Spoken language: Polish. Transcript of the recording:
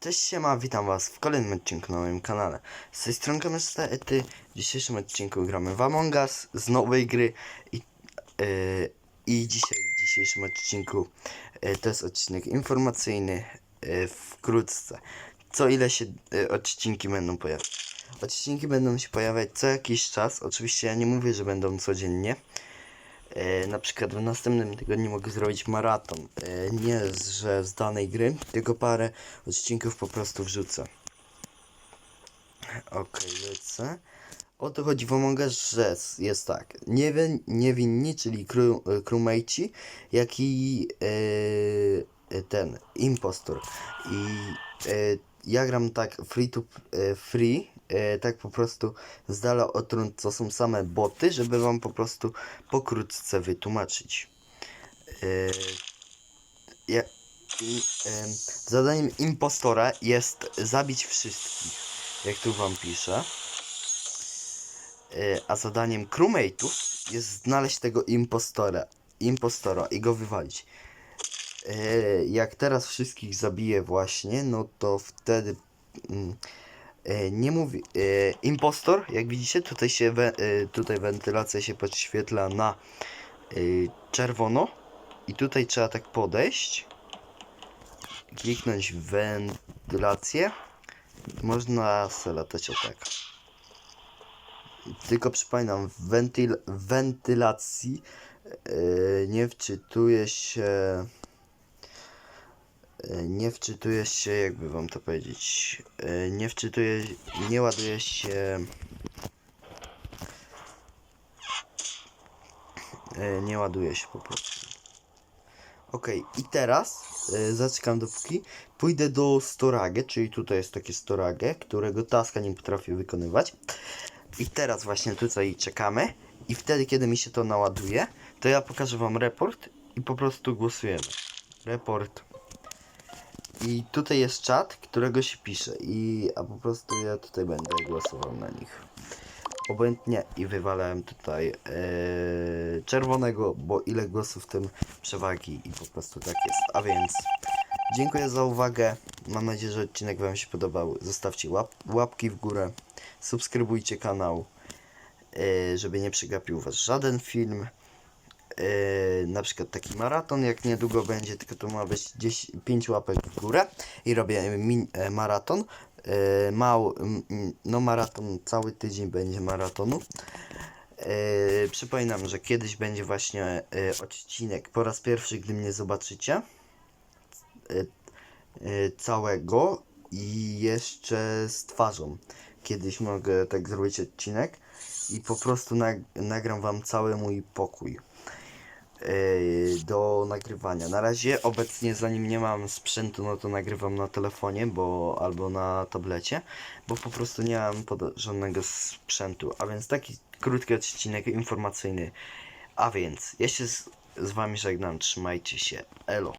Cześć siema, witam was w kolejnym odcinku na moim kanale. Z tej strony kamerzysta Ety. W dzisiejszym odcinku gramy w Among Us z nowej gry i, yy, i dzisiaj w dzisiejszym odcinku yy, to jest odcinek informacyjny yy, wkrótce. Co ile się yy, odcinki będą pojawiać? Odcinki będą się pojawiać co jakiś czas. Oczywiście ja nie mówię, że będą codziennie. E, na przykład w następnym tygodniu mogę zrobić maraton. E, nie, że z danej gry, tylko parę odcinków po prostu wrzucę. Okej, lecę. O to chodzi w Among Us, że jest tak. Niewin, niewinni, czyli crew, e, jak i e, e, ten impostor. I e, ja gram tak free to e, free, e, tak po prostu z dala od co są same boty, żeby wam po prostu pokrótce wytłumaczyć. E, ja, em, zadaniem impostora jest zabić wszystkich, jak tu wam piszę. E, a zadaniem crewmate'ów jest znaleźć tego impostora, impostora i go wywalić. E, jak teraz wszystkich zabiję właśnie, no to wtedy mm, e, nie mówi e, impostor, jak widzicie, tutaj się we, e, tutaj wentylacja się podświetla na e, czerwono. I tutaj trzeba tak podejść kliknąć w wentylację. Można se latać o tak. Tylko przypominam w wentyl, wentylacji e, nie wczytuje się e, nie wczytuje się, jakby wam to powiedzieć, e, nie wczytuje, nie ładuje się, e, nie ładuje się po prostu. Okej, i teraz e, zaczekam dopóki pójdę do storage, czyli tutaj jest takie storage, którego taska nie potrafię wykonywać. I teraz właśnie tutaj czekamy i wtedy kiedy mi się to naładuje, to ja pokażę wam report i po prostu głosujemy. Report. I tutaj jest czat, którego się pisze i a po prostu ja tutaj będę głosował na nich. Obojętnie i wywalałem tutaj e, czerwonego, bo ile głosów tym przewagi i po prostu tak jest. A więc dziękuję za uwagę. Mam nadzieję, że odcinek wam się podobał. Zostawcie łap, łapki w górę, subskrybujcie kanał, e, żeby nie przegapił was żaden film. Yy, na przykład taki maraton, jak niedługo będzie, tylko to ma być 10, 5 łapek w górę i robię min, e, maraton. Yy, mał, no maraton, cały tydzień będzie maratonu. Yy, przypominam, że kiedyś będzie właśnie odcinek po raz pierwszy, gdy mnie zobaczycie. Całego i jeszcze z twarzą. Kiedyś mogę tak zrobić odcinek i po prostu nag nagram wam cały mój pokój do nagrywania. Na razie obecnie zanim nie mam sprzętu, no to nagrywam na telefonie, bo albo na tablecie, bo po prostu nie mam żadnego sprzętu. A więc taki krótki odcinek informacyjny. A więc ja się z, z wami żegnam, trzymajcie się. Elo.